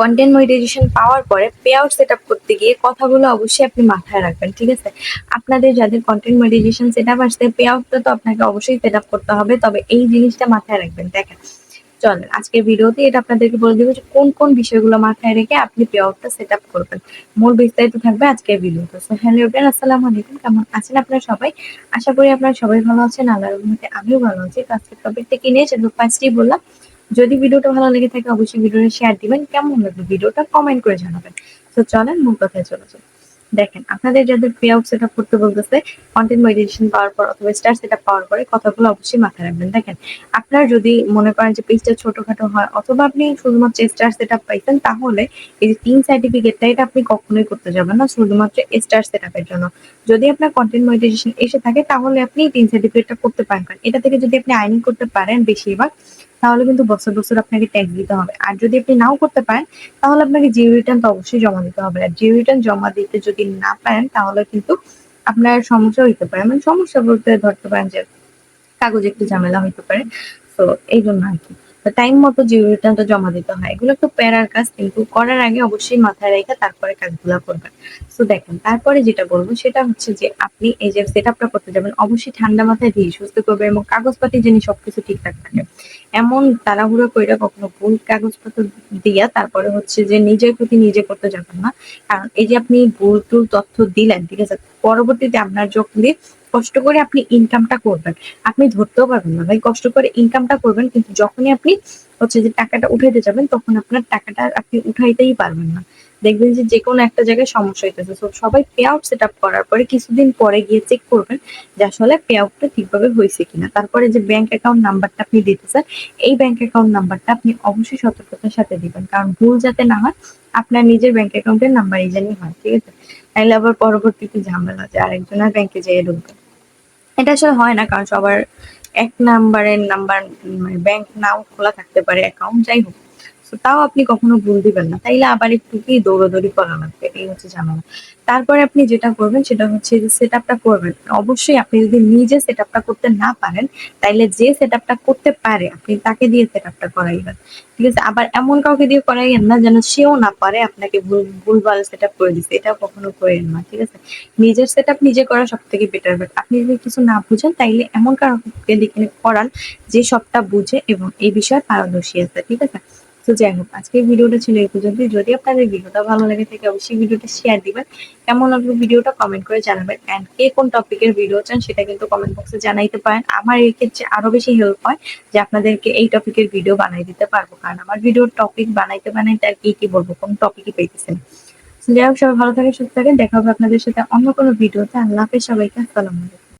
Content monetization পাওয়ার পরে pay out set up করতে গিয়ে কথাগুলো অবশ্যই আপনি মাথায় রাখবেন, ঠিক আছে? আপনাদের যাদের কন্টেন্ট মনিটাইজেশন সেট আপ আসছে পে আউটটা তো আপনাকে অবশ্যই সেট আপ করতে হবে, তবে এই জিনিসটা মাথায় রাখবেন, দেখেন। চলেন, আজকের ভিডিওতে এটা আপনাদেরকে বলে দেবো যে কোন কোন বিষয়গুলো মাথায় রেখে আপনি পে আউটটা সেট আপ করবেন। মূল বিস্তারিত থাকবে আজকের ভিডিওতে। সো হ্যালো এভরিওয়ান আসসালামু আলাইকুম। কেমন আছেন আপনারা সবাই? আশা করি আপনারা সবাই ভালো আছেন, আল্লাহর রহমতে আমিও ভালো আছি। আজকের টপিকটা কি নিয়ে সেটা ফার্স্টই বললাম। যদি ভিডিওটা ভালো লেগে থাকে, অবশ্যই ভিডিওটা শেয়ার দিবেন। কেমন লাগবে ভিডিওটা? কমেন্ট করে জানাবেন। তো চলেন, মূল কথায় চলে যাই। দেখেন, আপনাদের যাদের পে আউট সেট করতে বলতেছে কন্টেন্ট মনিটাইজেশন পাওয়ার পর অথবা স্টার সেট পাওয়ার পরে কথাগুলো অবশ্যই মাথায় রাখবেন। দেখেন, আপনার যদি মনে করেন যে পেজটা ছোটখাটো হয়, অথবা আপনি শুধুমাত্র স্টার সেট আপ পাইছেন, তাহলে এই যে তিন সার্টিফিকেটটা এটা আপনি কখনোই করতে যাবেন না, শুধুমাত্র স্টার সেট আপের জন্য। যদি আপনার কন্টেন্ট মনিটাইজেশন এসে থাকে, তাহলে আপনি তিন সার্টিফিকেটটা করতে পারবেন এটা থেকে যদি আপনি আইনিং করতে পারেন বেশিরভাগ তাহলে কিন্তু বছর বছর আপনাকে ট্যাক্স দিতে হবে। আর যদি আপনি নাও করতে পারেন, তাহলে আপনাকে জিও রিটার্ন তো অবশ্যই জমা দিতে হবে। আর জিও রিটার্ন জমা দিতে যদি না পারেন, তাহলে কিন্তু আপনার সমস্যা হইতে পারে। মানে সমস্যা বলতে ধরতে পারেন যে কাগজ একটু ঝামেলা হইতে পারে। তো এই জন্য আর কি। টাইম মতো জিও রিটার্নটা জমা দিতে হয়, এগুলো একটু প্যারার কাজ, কিন্তু করার আগে অবশ্যই মাথায় রেখে তারপরে কাজগুলো করবেন। তো দেখেন, তারপরে যেটা বলব, সেটা হচ্ছে যে আপনি এই যে সেট আপটা করতে যাবেন, অবশ্যই ঠান্ডা মাথায় দিয়ে সুস্থ করবে এবং কাগজপাতি যিনি সবকিছু ঠিকঠাক থাকে। এমন তাড়াহুড়ো কইরা কখনো ভুল কাগজপত্র দিয়া তারপরে হচ্ছে যে নিজের প্রতি নিজে করতে যাবেন না। কারণ এই যে আপনি ভুল টুল তথ্য দিলেন, ঠিক আছে? পরবর্তীতে আপনার যখন কষ্ট করে আপনি ইনকামটা করবেন। আপনি ধরতেও পারবেন না ভাই, কষ্ট করে ইনকামটা করবেন, কিন্তু যখনই আপনি হচ্ছে যে টাকাটা উঠাইতে যাবেন, তখন আপনার টাকাটা আপনি উঠাইতেই পারবেন না। দেখবেন যে যে কোনো একটা জায়গায় সমস্যা হইতেছে। তো সবাই পে আউট সেট আপ করার পরে কিছুদিন পরে গিয়ে চেক করবেন যে আসলে পে আউটটা ঠিকভাবে হয়েছে কিনা। তারপরে যে ব্যাংক অ্যাকাউন্ট নাম্বারটা আপনি দিতেছেন এই ব্যাংক অ্যাকাউন্ট নাম্বারটা আপনি অবশ্যই সতর্কতার সাথে দিবেন। কারণ ভুল যাতে না হয়, আপনার নিজের ব্যাংক অ্যাকাউন্টের নাম্বার এই জানি হয়, ঠিক আছে? তাইলে আবার পরবর্তীতে ঝামেলা যে আরেকজনের ব্যাংকে যেয়ে ঢুকবে। এটা আসলে হয় না, কারণ সবার এক নাম্বারের নাম্বার ব্যাংক নাও খোলা থাকতে পারে অ্যাকাউন্ট যাই হোক। তাও আপনি কখনো ভুল দিবেন না। তাইলে আবার একটু দৌড়াদৌড়ি করা লাগবে, এই হচ্ছে ঝামেলা। তারপরে আপনি যেটা করবেন, সেটা হচ্ছে যে সেট আপটা করবেন। অবশ্যই আপনি যদি নিজে সেট আপটা করতে না পারেন, তাইলে যে সেট আপটা করতে পারে, আপনি তাকে দিয়ে সেট আপটা করাইবেন। ঠিক আছে? আবার এমন কাউকে দিয়ে করাইয়েন না, যেন সেও না পারে আপনাকে ভুল, ভুলভাল সেট আপ করে দিচ্ছে এটা কখনো করেন না, ঠিক আছে? নিজের সেট আপ নিজে করা সব থেকে বেটার বাট আপনি যদি কিছু না বুঝেন, তাইলে এমন কাউকে দেখে করান, যে সবটা বুঝে এবং এই বিষয়ে পারদর্শী আছে, ঠিক আছে? তো যাই হোক, আজকের ভিডিওটা ছিল এই পর্যন্ত যদি আপনাদের ভিডিওটা ভালো লাগে থাকে অবশ্যই ভিডিওটা শেয়ার দিবেন। কেমন লাগল ভিডিওটা কমেন্ট করে জানাবেন। অ্যান্ড কে কোন টপিকের ভিডিও চান, সেটা কিন্তু কমেন্ট বক্সে জানাইতে পারেন। আমার এই ক্ষেত্রে আরও বেশি হেল্প হয় যে আপনাদেরকে এই টপিকের ভিডিও বানাই দিতে পারব। কারণ আমার ভিডিওর টপিক বানাইতে বানাইতে আর কি কি বলব, কোন টপিকই পেতেছেন যাই হোক, সবাই ভালো থাকে সুস্থ থাকেন। দেখা হবে আপনাদের সাথে অন্য কোনো ভিডিওতে আল্লাহ হাফেজ সবাইকে। আসসালামু আলাইকুম।